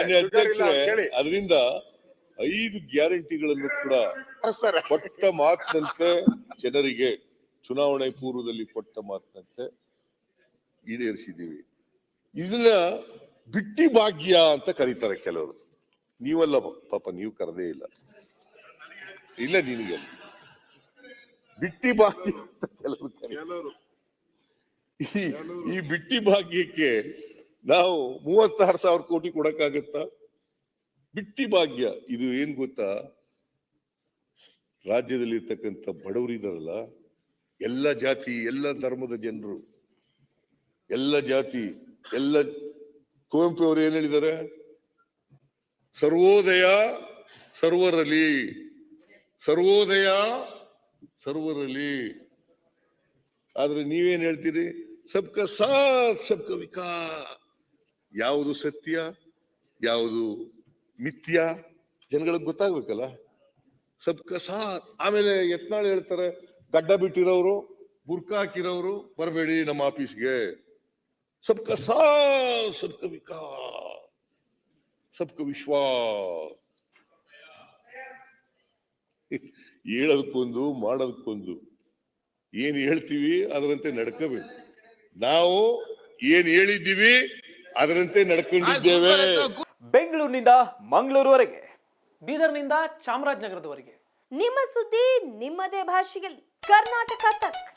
ಮಾನ್ಯ ಅಧ್ಯಕ್ಷರೇ ಅದರಿಂದ ಐದು ಗ್ಯಾರಂಟಿಗಳನ್ನು ಕೂಡ ಕೊಟ್ಟ ಮಾತಿನಂತೆ ಜನರಿಗೆ ಚುನಾವಣೆ ಪೂರ್ವದಲ್ಲಿ ಕೊಟ್ಟ ಮಾತಿನಂತೆ ಈಡೇರಿಸಿದ್ದೀವಿ. ಇದನ್ನ ಬಿಟ್ಟಿ ಭಾಗ್ಯ ಅಂತ ಕರೀತಾರೆ ಕೆಲವರು. ನೀವಲ್ಲ ಪಾಪ ನೀವು ಕರೆದೇ ಇಲ್ಲ. ಇಲ್ಲ ನಿನಗೆ. ಬಿಟ್ಟಿ ಭಾಗ್ಯ ಅಂತ ಕೆಲವರು ಈ ಬಿಟ್ಟಿ ಭಾಗ್ಯಕ್ಕೆ ನಾವು ಮೂವತ್ತಾರು ಸಾವಿರ ಕೋಟಿ ಕೊಡಕ್ಕಾಗತ್ತಾ? ಬಿಟ್ಟಿ ಭಾಗ್ಯ. ಇದು ಏನ್ ಗೊತ್ತಾ? ರಾಜ್ಯದಲ್ಲಿ ಇರ್ತಕ್ಕಂಥ ಬಡವರು ಇದಾರಲ್ಲ, ಎಲ್ಲ ಜಾತಿ, ಎಲ್ಲ ಧರ್ಮದ ಜನರು, ಎಲ್ಲ ಜಾತಿ, ಎಲ್ಲ ಕುವೆಂಪು ಅವರು ಏನ್ ಹೇಳಿದ್ದಾರೆ ಸರ್ವೋದಯ ಸರ್ವರಲಿ ಸರ್ವೋದಯ ಸರ್ವರಲಿ ಆದ್ರೆ ನೀವೇನ್ ಹೇಳ್ತೀರಿ? ಸಬ್ಕ ಸಾಥ್, ಸಬ್ಕ ವಿಕಾಸ್. ಯಾವುದು ಸತ್ಯ, ಯಾವುದು ಮಿಥ್ಯ, ಜನಗಳಿಗೆ ಗೊತ್ತಾಗ್ಬೇಕಲ್ಲ. ಸಬ್ ಸಾಥ್ ಆಮೇಲೆ ಯತ್ನಾಳ್ ಹೇಳ್ತಾರೆ, ಗಡ್ಡ ಬಿಟ್ಟಿರೋರು ಬುರ್ಕ ಹಾಕಿರೋರು ಬರಬೇಡಿ ನಮ್ಮ ಆಫೀಸ್ಗೆ. ಸಬ್ ಸಾಥ್ ಸಬ್ಕ ವಿಕಾಸ್ ಸಬ್ಕ ವಿಶ್ವಾಸ ಹೇಳೋದಕ್ಕೊಂದು, ಮಾಡೋದಕ್ಕೊಂದು. ಏನು ಹೇಳ್ತೀವಿ, ಅದರಂತೆ ನಡ್ಕೋಬೇಕು. ನಾವು ಏನು ಹೇಳಿದ್ದೀವಿ ಅದರಂತೆ ನಡ್ಕೊಂಡಿದ್ದೇವೆ. ಬೆಂಗಳೂರಿನಿಂದ ಮಂಗಳೂರುವರೆಗೆ ಬೀದರ್ನಿಂದ ಚಾಮರಾಜನಗರದವರೆಗೆ. ನಿಮ್ಮ ಸುದ್ದಿ ನಿಮ್ಮದೇ ಭಾಷೆಯಲ್ಲಿ. ಕರ್ನಾಟಕ ತಕ್